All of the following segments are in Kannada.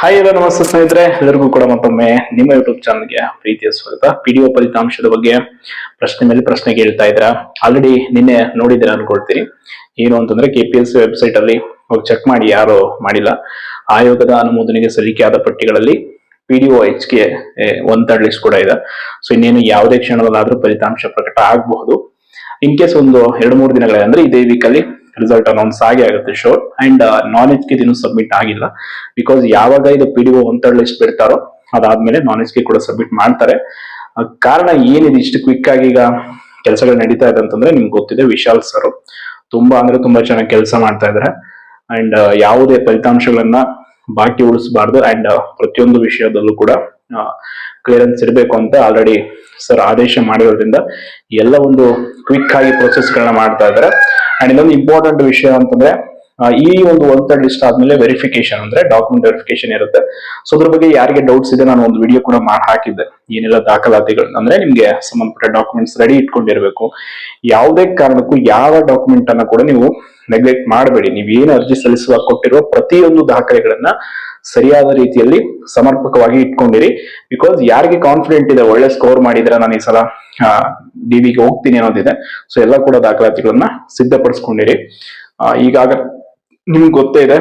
ಹಾಯ್ ಎಲ್ಲ ನಮಸ್ತೆ ಸ್ನೇಹಿತರೆ. ಎಲ್ಲರಿಗೂ ಕೂಡ ಮತ್ತೊಮ್ಮೆ ನಿಮ್ಮ ಯೂಟ್ಯೂಬ್ ಚಾನಲ್ಗೆ ಪ್ರೀತಿಯ ಸ್ವಾಗತ. ಒ ಫಲಿತಾಂಶದ ಬಗ್ಗೆ ಪ್ರಶ್ನೆ ಮೇಲೆ ಪ್ರಶ್ನೆ ಕೇಳ್ತಾ ಇದ್ರ ಆಲ್ರೆಡಿ ನಿನ್ನೆ ನೋಡಿದ್ದೀರಾ ಅನ್ಕೊಳ್ತೀನಿ. ಏನು ಅಂತಂದ್ರೆ K P S C website ಅಲ್ಲಿ ಹೋಗಿ ಚೆಕ್ ಮಾಡಿ ಯಾರು ಮಾಡಿಲ್ಲ. ಆಯೋಗದ ಅನುಮೋದನೆಗೆ ಸಲ್ಲಿಕೆಯಾದ ಪಟ್ಟಿಗಳಲ್ಲಿ P D O H K one third list ಕೂಡ ಇದೆ. ಸೊ ಇನ್ನೇನು ಯಾವುದೇ ಕ್ಷಣದಲ್ಲಾದ್ರೂ ಫಲಿತಾಂಶ ಪ್ರಕಟ ಆಗಬಹುದು. ಇನ್ ಕೇಸ್ ಒಂದು ಎರಡು ಮೂರು ದಿನಗಳ ಅಂದ್ರೆ ಇದೇ ವೀಕ್ ಅಲ್ಲಿ ರಿಸಲ್ಟ್ ಅನೌನ್ಸ್ ಆಗಿ ಆಗುತ್ತೆ ಶೋರ್ ಅಂಡ್ ನಾಲೆಜ್ಗೆ ಇನ್ನು ಸಬ್ಮಿಟ್ ಆಗಿಲ್ಲ. ಬಿಕಾಸ್ ಯಾವಾಗ ಇದು ಪಿ ಡಿ ಒ ಒಂದ್ ಥರ್ಡ್ ಲಿಸ್ಟ್ ಬಿಡ್ತಾರೋ, ಅದಾದ್ಮೇಲೆ ನಾಲೆಜ್ಗೆ ಕೂಡ ಸಬ್ಮಿಟ್ ಮಾಡ್ತಾರೆ. ಕಾರಣ ಏನಿದೆ ಇಷ್ಟು ಕ್ವಿಕ್ ಆಗಿ ಈಗ ಕೆಲಸಗಳು ನಡೀತಾ ಇದೆ ಅಂತಂದ್ರೆ ನಿಮ್ಗೆ ಗೊತ್ತಿದೆ ವಿಶಾಲ್ ಸರ್. ತುಂಬಾ ಅಂದ್ರೆ ತುಂಬಾ ಚೆನ್ನಾಗಿ ಕೆಲಸ ಮಾಡ್ತಾ ಇದಾರೆ. ಅಂಡ್ ಯಾವುದೇ ಫಲಿತಾಂಶಗಳನ್ನ ಬಾಕಿ ಉಳಿಸಬಾರ್ದು. ಅಂಡ್ ಪ್ರತಿಯೊಂದು ವಿಷಯದಲ್ಲೂ ಕೂಡ ಕ್ಲಿಯರೆನ್ಸ್ ಇರಬೇಕು ಅಂತ ಆಲ್ರೆಡಿ ಸರ್ ಆದೇಶ ಮಾಡಿರೋದ್ರಿಂದ ಎಲ್ಲ ಒಂದು ಕ್ವಿಕ್ ಆಗಿ ಪ್ರೊಸೆಸ್ ಗಳನ್ನ ಮಾಡ್ತಾ ಇದ್ದಾರೆ ಅಂಡ್ ಇನ್ನೊಂದು ಇಂಪಾರ್ಟೆಂಟ್ ವಿಷಯ ಅಂತಂದ್ರೆ ಈ ಒಂದು ಒನ್ ಥರ್ಡ್ ಲಿಸ್ಟ್ ಆದ್ಮೇಲೆ ವೆರಿಫಿಕೇಶನ್ ಅಂದ್ರೆ ಡಾಕ್ಯುಮೆಂಟ್ ವೆರಿಫಿಕೇಶನ್ ಇರುತ್ತೆ. ಸೊ ಅದ್ರ ಬಗ್ಗೆ ಯಾರಿಗೆ ಡೌಟ್ಸ್ ಇದೆ, ನಾನು ಒಂದು ವಿಡಿಯೋ ಕೂಡ ಮಾಡಿ ಹಾಕಿದ್ದೆ. ಏನೆಲ್ಲ ದಾಖಲಾತಿಗಳು, ಅಂದ್ರೆ ನಿಮ್ಗೆ ಸಂಬಂಧಪಟ್ಟ ಡಾಕ್ಯುಮೆಂಟ್ಸ್ ರೆಡಿ ಇಟ್ಕೊಂಡಿರ್ಬೇಕು. ಯಾವುದೇ ಕಾರಣಕ್ಕೂ ಯಾವ ಡಾಕ್ಯುಮೆಂಟ್ ಅನ್ನ ಕೂಡ ನೀವು ನೆಗ್ಲೆಕ್ಟ್ ಮಾಡಬೇಡಿ. ನೀವು ಏನು ಅರ್ಜಿ ಸಲ್ಲಿಸುವಾಗ ಕೊಟ್ಟಿರುವ ಪ್ರತಿಯೊಂದು ದಾಖಲೆಗಳನ್ನ ಸರಿಯಾದ ರೀತಿಯಲ್ಲಿ ಸಮರ್ಪಕವಾಗಿ ಇಟ್ಕೊಂಡಿರಿ. ಬಿಕಾಸ್ ಯಾರಿಗೆ ಕಾನ್ಫಿಡೆಂಟ್ ಇದೆ, ಒಳ್ಳೆ ಸ್ಕೋರ್ ಮಾಡಿದ್ರೆ ನಾನು ಈ ಸಲ ಡಿ ವಿಗೆ ಹೋಗ್ತೀನಿ ಅನ್ನೋದಿದೆ. ಸೊ ಎಲ್ಲ ಕೂಡ ದಾಖಲಾತಿಗಳನ್ನ ಸಿದ್ಧಪಡಿಸ್ಕೊಂಡಿರಿ. ಈಗಾಗ ನಿಮ್ಗೆ ಗೊತ್ತೇ ಇದೆ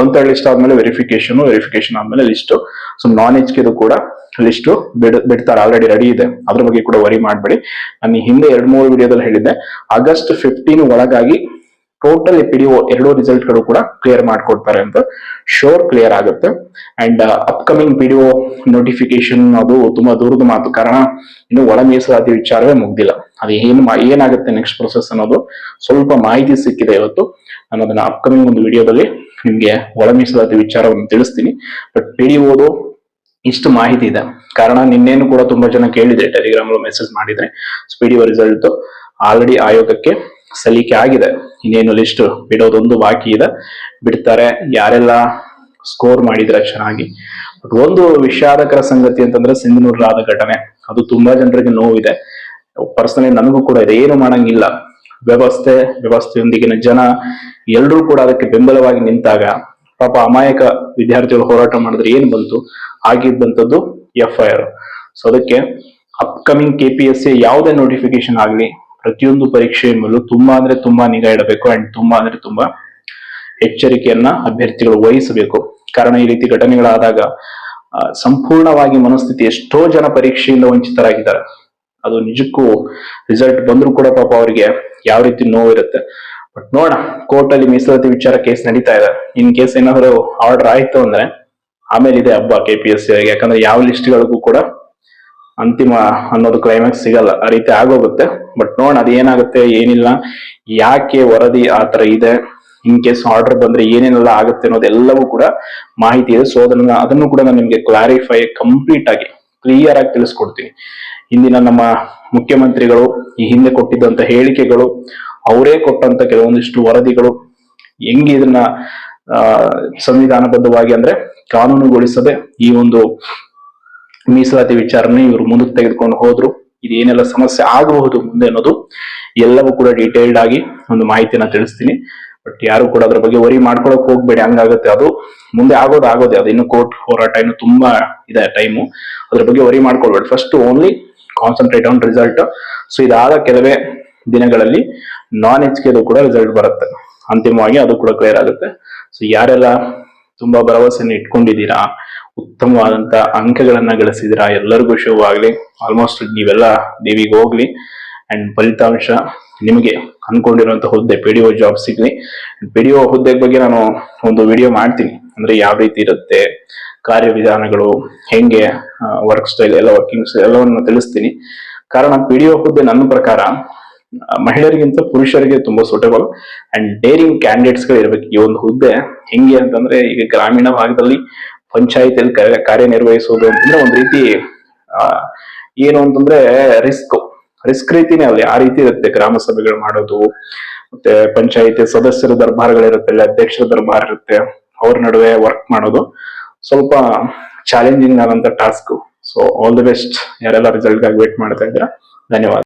ಒನ್ ತರ್ಡ್ ಲಿಸ್ಟ್ ಆದ್ಮೇಲೆ ವೆರಿಫಿಕೇಶನ್ ವೆರಿಫಿಕೇಶನ್ ಆದ್ಮೇಲೆ ಲಿಸ್ಟ್ ಸೊ ನಾನ್ ಎಚ್ ಕೆದು ಕೂಡ ಲಿಸ್ಟ್ ಬಿಡ್, ಬಿಡ್ತಾರೆ ಆಲ್ರೆಡಿ ರೆಡಿ ಇದೆ. ಅದ್ರ ಬಗ್ಗೆ ಕೂಡ ವರಿ ಮಾಡಬೇಡಿ. ನಾನು ಹಿಂದೆ ಎರಡ್, ಮೂರು ವಿಡಿಯೋದಲ್ಲಿ ಹೇಳಿದ್ದೆ. ಆಗಸ್ಟ್ ಫಿಫ್ಟೀನ್ ಒಳಗಾಗಿ ಟೋಟಲ್ ಪಿಡಿಒ ಎರಡೂ ರಿಸಲ್ಟ್ಗಳು ಕೂಡ ಕ್ಲಿಯರ್ ಮಾಡ್ಕೊಡ್ತಾರೆ ಅಂತ ಶೋರ್ ಕ್ಲಿಯರ್ ಆಗುತ್ತೆ. ಅಂಡ್ ಅಪ್ಕಮಿಂಗ್ ಪಿಡಿಒ ನೋಟಿಫಿಕೇಶನ್ ಅದು ತುಂಬಾ ದೂರದ ಮಾತು. ಕಾರಣ, ಇನ್ನು ಒಳ ಮೀಸಲಾತಿ ವಿಚಾರವೇ ಮುಗ್ದಿಲ್ಲ. ಅದು ಏನು ಏನಾಗುತ್ತೆ ನೆಕ್ಸ್ಟ್ ಪ್ರೊಸೆಸ್ ಅನ್ನೋದು ಸ್ವಲ್ಪ ಮಾಹಿತಿ ಸಿಕ್ಕಿದೆ ಇವತ್ತು. ನಾನು ಅದನ್ನ ಅಪ್ಕಮಿಂಗ್ ಒಂದು ವಿಡಿಯೋದಲ್ಲಿ ನಿಮ್ಗೆ ಒಳ ಮೀಸಲಾತಿ ವಿಚಾರವನ್ನು ತಿಳಿಸ್ತೀನಿ. ಬಟ್ ಪಿಡಿಒದು ಇಷ್ಟು ಮಾಹಿತಿ ಇದೆ. ಕಾರಣ, ನಿನ್ನೇನು ಕೂಡ ತುಂಬಾ ಜನ ಕೇಳಿದ್ರೆ ಟೆಲಿಗ್ರಾಮ್ ಮೆಸೇಜ್ ಮಾಡಿದ್ರೆ ಒ ರಿಸಲ್ಟ್ ಆಲ್ರೆಡಿ ಆಯೋಗಕ್ಕೆ ಸಲ್ಲಿಕೆ ಆಗಿದೆ. ಇನ್ನೇನು ಲಿಸ್ಟ್ ಬಿಡೋದೊಂದು ಬಾಕಿ ಇದೆ. ಬಿಡ್ತಾರೆ. ಯಾರೆಲ್ಲ ಸ್ಕೋರ್ ಮಾಡಿದ್ರೆ ಚೆನ್ನಾಗಿ ಬಟ್ ಒಂದು ವಿಷಾದಕರ ಸಂಗತಿ ಅಂತಂದ್ರೆ ಸಿಂಧನೂರಾದ ಘಟನೆ. ಅದು ತುಂಬಾ ಜನರಿಗೆ ನೋವಿದೆ. ಪರ್ಸನಲಿ ನನಗೂ ಕೂಡ ಇದೆ. ಏನು ಮಾಡಂಗಿಲ್ಲ. ವ್ಯವಸ್ಥೆ, ವ್ಯವಸ್ಥೆಯೊಂದಿಗಿನ ಜನ ಎಲ್ಲರೂ ಕೂಡ ಅದಕ್ಕೆ ಬೆಂಬಲವಾಗಿ ನಿಂತಾಗ ಪಾಪ ಅಮಾಯಕ ವಿದ್ಯಾರ್ಥಿಗಳು ಹೋರಾಟ ಮಾಡಿದ್ರೆ ಏನ್ ಬಂತು? ಆಗಿದ್ದಂಥದ್ದು ಎಫ್ ಐ ಆರ್ ಸೊ ಅದಕ್ಕೆ upcoming K P S C ಯಾವುದೇ ನೋಟಿಫಿಕೇಶನ್ ಆಗಲಿ ಪ್ರತಿಯೊಂದು ಪರೀಕ್ಷೆಯ ಮೇಲೂ ತುಂಬಾ ಅಂದ್ರೆ ತುಂಬಾ ನಿಗಾ ಇಡಬೇಕು ಅಂಡ್ ತುಂಬಾ ಅಂದ್ರೆ ತುಂಬಾ ಎಚ್ಚರಿಕೆಯನ್ನ ಅಭ್ಯರ್ಥಿಗಳು ವಹಿಸಬೇಕು. ಕಾರಣ ಈ ರೀತಿ ಘಟನೆಗಳಾದಾಗ ಸಂಪೂರ್ಣವಾಗಿ ಮನಸ್ಥಿತಿ ಎಷ್ಟೋ ಜನ ಪರೀಕ್ಷೆಯಿಂದ ವಂಚಿತರಾಗಿದ್ದಾರೆ. ಅದು ನಿಜಕ್ಕೂ ರಿಸಲ್ಟ್ ಬಂದರೂ ಕೂಡ ಪಾಪ ಅವರಿಗೆ ಯಾವ ರೀತಿ ನೋವಿರುತ್ತೆ. ಬಟ್ ನೋಡ ಕೋರ್ಟ್ ಅಲ್ಲಿ ಮೀಸಲಾತಿ ವಿಚಾರ ಕೇಸ್ ನಡೀತಾ ಇದೆ. ಇನ್ ಕೇಸ್ ಏನಾದ್ರು ಆರ್ಡರ್ ಆಯ್ತು ಅಂದ್ರೆ, ಆಮೇಲೆ ಇದೆ ಹಬ್ಬ ಕೆ ಪಿ ಎಸ್ ಸಿ ಯಾಕಂದ್ರೆ ಯಾವ ಲಿಸ್ಟ್ಗಳಿಗೂ ಕೂಡ ಅಂತಿಮ ಅನ್ನೋದು ಕ್ಲೈಮ್ಯಾಕ್ಸ್ ಸಿಗಲ್ಲ. ಆ ರೀತಿ ಆಗೋಗುತ್ತೆ. ಬಟ್ ನೋಡೋಣ, ಅದೇನಾಗುತ್ತೆ, ಏನಿಲ್ಲ. ಯಾಕೆ ವರದಿ ಆ ತರ ಇದೆ? ಇನ್ ಕೇಸ್ ಆರ್ಡರ್ ಬಂದ್ರೆ ಏನೇನೆಲ್ಲ ಆಗುತ್ತೆ ಅನ್ನೋದೆಲ್ಲವೂ ಕೂಡ ಮಾಹಿತಿ ಇದೆ. ಸೊ ಅದನ್ನ ಅದನ್ನು ಕೂಡ ನಾನು ನಿಮ್ಗೆ ಕ್ಲಾರಿಫೈ ಕಂಪ್ಲೀಟ್ ಆಗಿ ಕ್ಲಿಯರ್ ಆಗಿ ತಿಳಿಸ್ಕೊಡ್ತೀನಿ. ಇಂದಿನ ನಮ್ಮ ಮುಖ್ಯಮಂತ್ರಿಗಳು, ಈ ಹಿಂದೆ ಕೊಟ್ಟಿದ್ದಂತ ಹೇಳಿಕೆಗಳು, ಅವರೇ ಕೊಟ್ಟಂತ ಕೆಲವೊಂದಿಷ್ಟು ವರದಿಗಳು, ಹೆಂಗೆ ಇದನ್ನ ಸಂವಿಧಾನಬದ್ಧವಾಗಿ ಅಂದ್ರೆ ಕಾನೂನುಗೊಳಿಸದೆ ಈ ಒಂದು ಮೀಸಲಾತಿ ವಿಚಾರನೆ ಇವರು ಮುಂದಕ್ಕೆ ತೆಗೆದುಕೊಂಡು ಹೋದ್ರು. ಇದು ಏನೆಲ್ಲ ಸಮಸ್ಯೆ ಆಗಬಹುದು ಮುಂದೆ ಅನ್ನೋದು ಎಲ್ಲವೂ ಕೂಡ ಡೀಟೇಲ್ಡ್ ಆಗಿ ಒಂದು ಮಾಹಿತಿನ ತಿಳಿಸ್ತೀನಿ. ಬಟ್ ಯಾರು ಕೂಡ ಅದ್ರ ಬಗ್ಗೆ ವರಿ ಮಾಡ್ಕೊಳಕ್ ಹೋಗ್ಬೇಡಿ, ಹಂಗಾಗುತ್ತೆ. ಅದು ಮುಂದೆ ಆಗೋದು ಆಗೋದೆ. ಅದು ಇನ್ನು ಕೋರ್ಟ್ ಹೋರಾಟ ಇನ್ನು ತುಂಬಾ ಇದೆ ಟೈಮು ಅದ್ರ ಬಗ್ಗೆ worry ಮಾಡ್ಕೊಳ್ಬೇಡಿ. First only concentrate on result so ಇದಾದ ಕೆಲವೇ ದಿನಗಳಲ್ಲಿ ನಾನ್ ಎಚ್ ಕೆದು ಕೂಡ ರಿಸಲ್ಟ್ ಬರುತ್ತೆ. ಅಂತಿಮವಾಗಿ ಅದು ಕೂಡ ಕ್ಲಿಯರ್ ಆಗುತ್ತೆ. ಸೊ ಯಾರೆಲ್ಲ ತುಂಬಾ ಭರವಸೆಯನ್ನು ಇಟ್ಕೊಂಡಿದ್ದೀರಾ? ಉತ್ತಮವಾದಂತ ಅಂಕಗಳನ್ನ ಗಳಿಸಿದಿರಾ ಎಲ್ಲರಿಗೂ ಶುಭವಾಗ್ಲಿ ಆಲ್ಮೋಸ್ಟ್ ನೀವೆಲ್ಲ ದೇವಿಗೆ ಹೋಗ್ಲಿ. ಅಂಡ್ ಫಲಿತಾಂಶ ನಿಮಗೆ ಅನ್ಕೊಂಡಿರುವಂತ ಹುದ್ದೆ ಪಿ ಡಿ ಒ ಜಾಬ್ ಸಿಗ್ಲಿ. ಪಿ ಡಿ ಒ ಹುದ್ದೆ ಬಗ್ಗೆ ನಾನು ಒಂದು ವಿಡಿಯೋ ಮಾಡ್ತೀನಿ. ಅಂದ್ರೆ ಯಾವ ರೀತಿ ಇರುತ್ತೆ? ಕಾರ್ಯವಿಧಾನಗಳು ಹೆಂಗೆ ವರ್ಕ್ ಸ್ಟೈಲ್ ಎಲ್ಲ ವರ್ಕಿಂಗ್ ಸ್ಟೈಲ್ ಎಲ್ಲವನ್ನು ತಿಳಿಸ್ತೀನಿ. ಕಾರಣ ಪಿ ಡಿ ಒ ಹುದ್ದೆ ನನ್ನ ಪ್ರಕಾರ ಮಹಿಳೆಯರಿಗಿಂತ ಪುರುಷರಿಗೆ ತುಂಬಾ ಸೂಟಬಲ್ ಅಂಡ್ ಡೇರಿಂಗ್ ಕ್ಯಾಂಡಿಡೇಟ್ಸ್ಗಳು ಇರ್ಬೇಕು. ಈ ಒಂದು ಹುದ್ದೆ ಹೆಂಗೆ ಅಂತಂದ್ರೆ ಈಗ ಗ್ರಾಮೀಣ ಭಾಗದಲ್ಲಿ ಪಂಚಾಯತಿಯಲ್ಲಿ ಕಾರ್ಯ ಕಾರ್ಯನಿರ್ವಹಿಸುವುದು ಅಂತಂದ್ರೆ ಒಂದ್ ರೀತಿ ಏನು ಅಂತಂದ್ರೆ ರಿಸ್ಕ್ ರಿಸ್ಕ್ ರೀತಿನೇ ಅಲ್ಲಿ ಆ ರೀತಿ ಇರುತ್ತೆ. ಗ್ರಾಮ ಸಭೆಗಳು ಮಾಡೋದು, ಮತ್ತೆ ಪಂಚಾಯತಿ ಸದಸ್ಯರ ದರ್ಬಾರ್ಗಳಿರುತ್ತೆ ಅಲ್ಲಿ ಅಧ್ಯಕ್ಷರ ದರ್ಬಾರ್ ಇರುತ್ತೆ, ಅವ್ರ ನಡುವೆ ವರ್ಕ್ ಮಾಡೋದು. ಸ್ವಲ್ಪ ಚಾಲೆಂಜಿಂಗ್ ಆದಂತ task so all the best ಯಾರೆಲ್ಲ ರಿಸಲ್ಟ್ಗಾಗಿ ವೇಟ್ ಮಾಡ್ತಾ ಇದ್ದೀರಾ, ಧನ್ಯವಾದ.